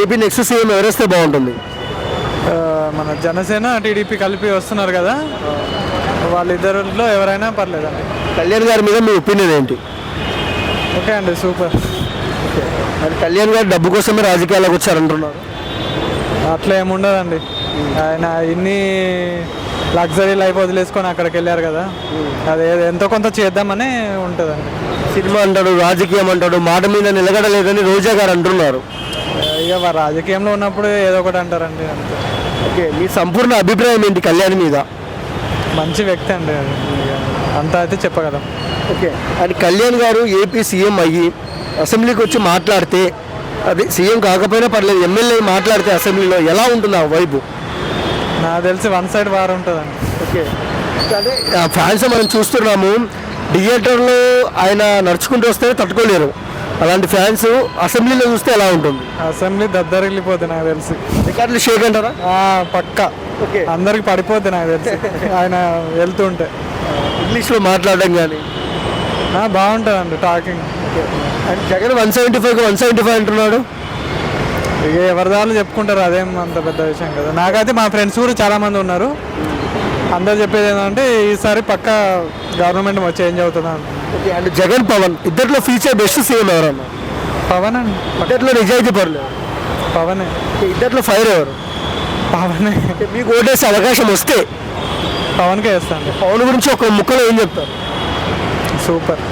AP next CM ఎవరేస్తే బాగుంటుంది? మన Janasena TDP కలిపి వస్తున్నారు కదా. వాళ్ళిద్దరిలో ఎవరైనా పర్లేదండి. కళ్యాణ్ గారి మీద మీ ఒపీనియన్ ఏంటి? ఓకే అండి సూపర్. మరి కళ్యాణ్ గారు డబ్బు కోసమే రాజకీయాలకు వచ్చారంటున్నారు. అట్లా ఏముండదండి ఆయన ఇన్ని లగ్జరీ లైఫ్ వదిలేసుకొని అక్కడికి వెళ్ళారు కదా. అది ఎంతో కొంత చేద్దామని ఉంటుందండి. సినిమా అంటాడు రాజకీయం అంటాడు మాట మీద నిలగడలేదని రోజా గారు అంటున్నారు. ఇక రాజకీయంలో ఉన్నప్పుడు ఏదో ఒకటి అంటారండి అంతే. ఓకే మీ సంపూర్ణ అభిప్రాయం ఏంటి కళ్యాణ్ మీద? మంచి వ్యక్తి అండి అది. అంత అయితే చెప్పగలం. ఓకే అని కళ్యాణ్ గారు ఏపీ సీఎం అయ్యి అసెంబ్లీకి వచ్చి మాట్లాడితే అది సీఎం కాకపోయినా పర్లేదు ఎమ్మెల్యే మాట్లాడితే అసెంబ్లీలో ఎలా ఉంటుంది ఆ వైపు నాకు తెలిసి వన్ సైడ్ వార్ ఉంటుందండి. ఓకే అదే ఫ్యాన్స్ మనం చూస్తున్నాము థియేటర్లో ఆయన నడుచుకుంటూ వస్తే తట్టుకోలేరు. అలాంటి ఫ్యాన్స్ అసెంబ్లీలో చూస్తే ఎలా ఉంటుంది? అసెంబ్లీ దద్దరిల్లిపోద్ది నాకు తెలిసి. రికార్డులు షేక్ అంటారా? పక్క. ఓకే. అందరికి పడిపోద్ది నాకు తెలిసి. ఆయన వెళ్తుంటే. ఇంగ్లీష్లో మాట్లాడడం కానీ. ఆ, బాగుంటుందండి talking. And Jagan one seventy five one seventy five అంటున్నాడు. ఇక ఎవరిదాళ్ళు చెప్పుకుంటారు అదేం అంత పెద్ద విషయం కదా. నాకైతే మా ఫ్రెండ్స్ కూడా చాలా మంది ఉన్నారు. అందరు చెప్పేది ఏంటంటే ఈసారి పక్క గవర్నమెంట్ చేంజ్ అవుతుందని ఓకే అండ్ జగన్ పవన్ ఇద్దరిలో ఫ్యూచర్ బెస్ట్ సీఎం ఎవరన్నా పవన్? అండి ఇద్దరిలో నిజాయితీ పర్లేదు. పవనే. ఇద్దరిలో ఫైర్ ఎవరు? పవనే. మీకు ఓటేసే అవకాశం వస్తే. పవన్కే వేస్తాండి పవన్ గురించి ఒక ముక్కలో ఏం చెప్తారు? సూపర్.